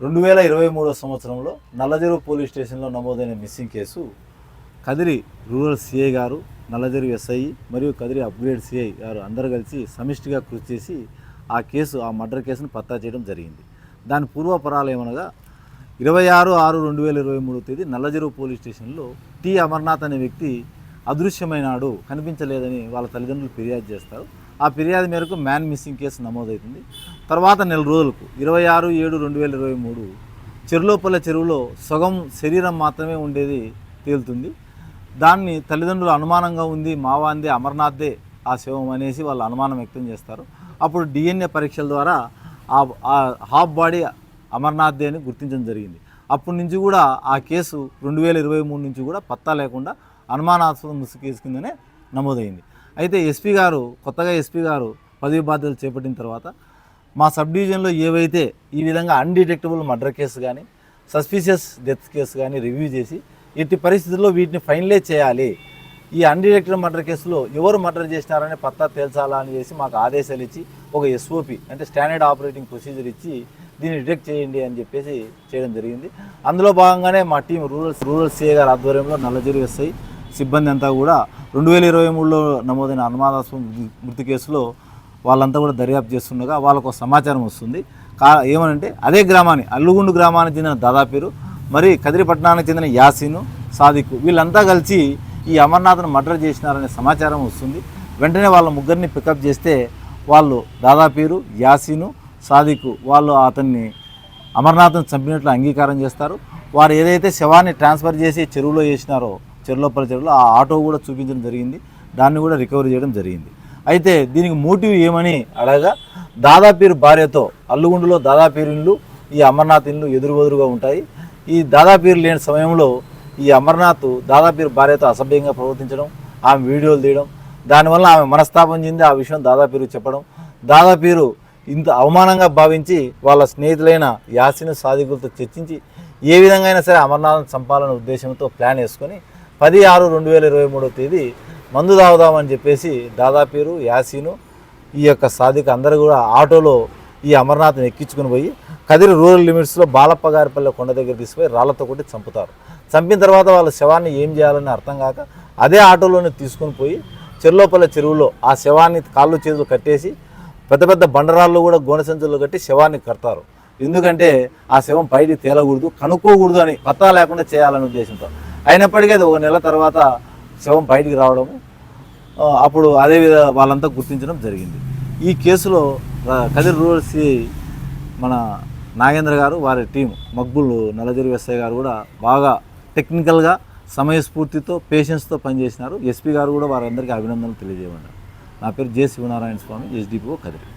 రెండు వేల ఇరవై మూడో సంవత్సరంలో నల్లజెరువు పోలీస్ స్టేషన్లో నమోదైన missing case Kadiri rural CI గారు నల్లజెరువు ఎస్ఐ మరియు కదిరి అప్గ్రేడ్ సిఐ గారు అందరూ కలిసి సమిష్టిగా కృషి చేసి ఆ కేసు ఆ మర్డర్ కేసును పత్తా చేయడం జరిగింది. దాని పూర్వపరాలు ఏమనగా ఇరవై ఆరు ఆరు రెండు వేల ఇరవై మూడో తేదీ నల్లజెరువు పోలీస్ స్టేషన్లో టి అమర్నాథ్ అనే వ్యక్తి అదృశ్యమైనాడు కనిపించలేదని వాళ్ళ తల్లిదండ్రులు ఫిర్యాదు చేస్తారు. ఆ ఫిర్యాదు మేరకు మ్యాన్ మిస్సింగ్ కేసు నమోదవుతుంది తర్వాత నెల రోజులకు ఇరవై ఆరు ఏడు రెండు వేల ఇరవై మూడు చెరులోపల్ల చెరువులో సగం శరీరం మాత్రమే ఉండేది తేలుతుంది. దాన్ని తల్లిదండ్రులు అనుమానంగా ఉంది మావాందే అమర్నాథ్దే ఆ శవం అనేసి వాళ్ళు అనుమానం వ్యక్తం చేస్తారు. అప్పుడు డిఎన్ఏ పరీక్షల ద్వారా ఆ హాఫ్ బాడీ అమర్నాథ్దే అని గుర్తించడం జరిగింది. అప్పటి నుంచి కూడా ఆ కేసు రెండు వేల ఇరవై మూడు నుంచి కూడా పత్తా లేకుండా అనుమానాస్పద ముసు కేసు కిందనే నమోదైంది. అయితే ఎస్పీ గారు కొత్తగా ఎస్పీ గారు పదవి బాధ్యతలు చేపట్టిన తర్వాత మా సబ్ డివిజన్లో ఏవైతే ఈ విధంగా అన్డిటెక్టబుల్ మర్డర్ కేసు కానీ సస్పీషియస్ డెత్ కేసు కానీ రివ్యూ చేసి ఎట్టి పరిస్థితుల్లో వీటిని ఫైనలే చేయాలి. ఈ అన్డిటెక్టెడ్ మర్డర్ కేసులో ఎవరు మర్డర్ చేసినారనే పత్తా తేల్చాలా అని చేసి మాకు ఆదేశాలు ఇచ్చి ఒక ఎస్ఓపి అంటే స్టాండర్డ్ ఆపరేటింగ్ ప్రొసీజర్ ఇచ్చి దీన్ని డిటెక్ట్ చేయండి అని చెప్పేసి చేయడం జరిగింది. అందులో భాగంగానే మా టీం రూరల్ రూరల్ సిఏ గారి ఆధ్వర్యంలో నల్లజరి ఎస్ఐ సిబ్బంది అంతా కూడా రెండు వేల ఇరవై మూడులో నమోదైన అనుమానాస్పద మృతి కేసులో వాళ్ళంతా కూడా దర్యాప్తు చేస్తుండగా వాళ్ళకు ఒక సమాచారం వస్తుంది. కా ఏమనంటే అదే గ్రామాన్ని అల్లుగుండు గ్రామానికి చెందిన దాదాపేరు మరి కదిరిపట్నానికి చెందిన యాసీను సాదిక్ వీళ్ళంతా కలిసి ఈ అమర్నాథ్ను మర్డర్ చేసినారనే సమాచారం వస్తుంది. వెంటనే వాళ్ళ ముగ్గురిని పికప్ చేస్తే వాళ్ళు దాదాపేరు యాసీను సాదిక్ వాళ్ళు అతన్ని అమర్నాథ్ను చంపినట్లు అంగీకారం చేస్తారు. వారు ఏదైతే శవాన్ని ట్రాన్స్ఫర్ చేసి చెరువులో వేసినారో చెరువులోపల చెరువులో ఆ ఆటో కూడా చూపించడం జరిగింది. దాన్ని కూడా రికవరీ చేయడం జరిగింది. అయితే దీనికి మోటివ్ ఏమని అడగా దాదాపీరు భార్యతో అల్లుగుండులో దాదాపీరు ఇండ్లు ఈ అమర్నాథ్ ఇల్లు ఎదురుబెదురుగా ఉంటాయి. ఈ దాదాపీరు లేని సమయంలో ఈ అమర్నాథ్ దాదాపీరు భార్యతో అసభ్యంగా ప్రవర్తించడం ఆమె వీడియోలు తీయడం దానివల్ల ఆమె మనస్తాపం చెంది ఆ విషయం దాదాపీరు చెప్పడం దాదాపీరు ఇంత అవమానంగా భావించి వాళ్ళ స్నేహితులైన యాసిన్ సాధికులతో చర్చించి ఏ విధంగా అయినా సరే అమర్నాథ్ చంపాలనే ఉద్దేశంతో ప్లాన్ వేసుకొని పది ఆరు రెండు వేల ఇరవై మూడో తేదీ మందు తాగుదామని చెప్పేసి దాదాపీరు యాసీను ఈ యొక్క సాధిక అందరూ కూడా ఆటోలో ఈ అమర్నాథ్ని ఎక్కించుకుని పోయి కదిరి రూరల్ లిమిట్స్లో బాలప్ప గారిపల్లె కొండ దగ్గర తీసుకుపోయి రాళ్ళతో కొట్టి చంపుతారు. చంపిన తర్వాత వాళ్ళ శవాన్ని ఏం చేయాలని అర్థం కాక అదే ఆటోలోనే తీసుకుని పోయి చెరులోపల్లె చెరువులో ఆ శవాన్ని కాళ్ళు చేతులు కట్టేసి పెద్ద పెద్ద బండరాళ్ళు కూడా గోనె సంచులు కట్టి శవాన్ని కడతారు. ఎందుకంటే ఆ శవం పైకి తేలకూడదు కనుక్కోకూడదు అని పత్తా లేకుండా చేయాలనే ఉద్దేశంతో. అయినప్పటికీ అది ఒక నెల తర్వాత శవం బయటికి రావడము అప్పుడు అదే విధ వాళ్ళంతా గుర్తించడం జరిగింది. ఈ కేసులో కదిరి రూరల్ సిఐ మన నాగేంద్ర గారు వారి టీం మక్బుల్ నల్లజరి ఎస్ఐ గారు కూడా బాగా టెక్నికల్గా సమయస్ఫూర్తితో పేషెన్స్తో పనిచేసినారు. ఎస్పీ గారు కూడా వారందరికీ అభినందనలు తెలియజేయమన్నారు. నా పేరు జె శివనారాయణ స్వామి ఎస్డిపిఓ కదిరి.